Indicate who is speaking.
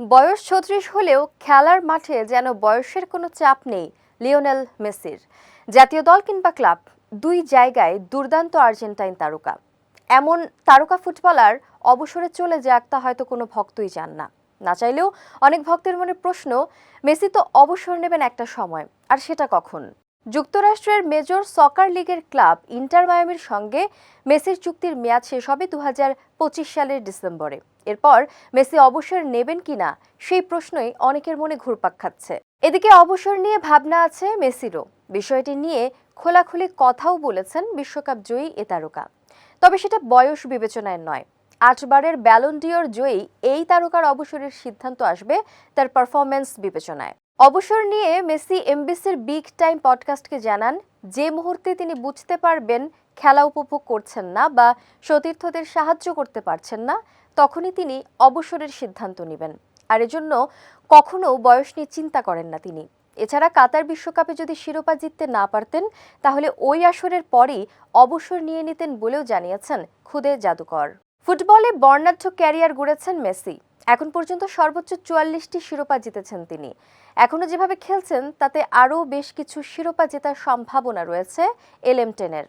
Speaker 1: বয়স ছত্রিশ হলেও খেলার মাঠে যেন বয়সের কোনো চাপ নেই লিওনেল মেসির। জাতীয় দল কিংবা ক্লাব, দুই জায়গায় দুর্দান্ত আর্জেন্টাইন তারকা। এমন তারকা ফুটবলার অবসরে চলে যাক তা হয়তো কোনো ভক্তই চান না। না চাইলেও অনেক ভক্তের মনে প্রশ্ন, মেসি তো অবসর নেবেন একটা সময়, আর সেটা কখন? যুক্তরাষ্ট্রের মেজর সকার লিগের ক্লাব ইন্টার মায়ামির সঙ্গে মেসির চুক্তির মেয়াদ শেষ হবে দু হাজার পঁচিশ সালের ডিসেম্বরে। এরপর মেসি অবসর নেবেন কিনা সেই প্রশ্নই অনেকের মনে ঘুরপাক খাচ্ছে। এদিকে অবসর নিয়ে ভাবনা আছে মেসিরও। বিষয়টি নিয়ে খোলাখুলি কথাও বলেছেন বিশ্বকাপ জয়ী এ তারকা। তবে সেটা বয়স বিবেচনায় নয়। আটবারের ব্যালন্ডিয়র জয়ী এই তারকার অবসরের সিদ্ধান্ত আসবে তার পারফরম্যান্স বিবেচনায়। অবসর নিয়ে মেসি এমবিসির বিগ টাইম পডকাস্টকে জানান, যে মুহূর্তে তিনি বুঝতে পারবেন খেলা উপভোগ করছেন না বা সতীর্থদের সাহায্য করতে পারছেন না, তখনই তিনি অবসরের সিদ্ধান্ত নেবেন। আর এজন্য কখনো বয়স নিয়ে চিন্তা করেন না তিনি। এছাড়া কাতার বিশ্বকাপে যদি শিরোপা জিততে না পারতেন, তাহলে ওই আসরের পরেই অবসর নিয়ে নিতেন বলেও জানিয়েছেন খুদে জাদুকর। ফুটবলে বর্ণাঢ্য ক্যারিয়ার গড়েছেন মেসি। এখন পর্যন্ত সর্বোচ্চ চুয়াল্লিশটি শিরোপা জিতেছেন তিনি। এখনও যেভাবে খেলছেন, তাতে আরও বেশ কিছু শিরোপা জেতার সম্ভাবনা রয়েছে এলএম টেনের।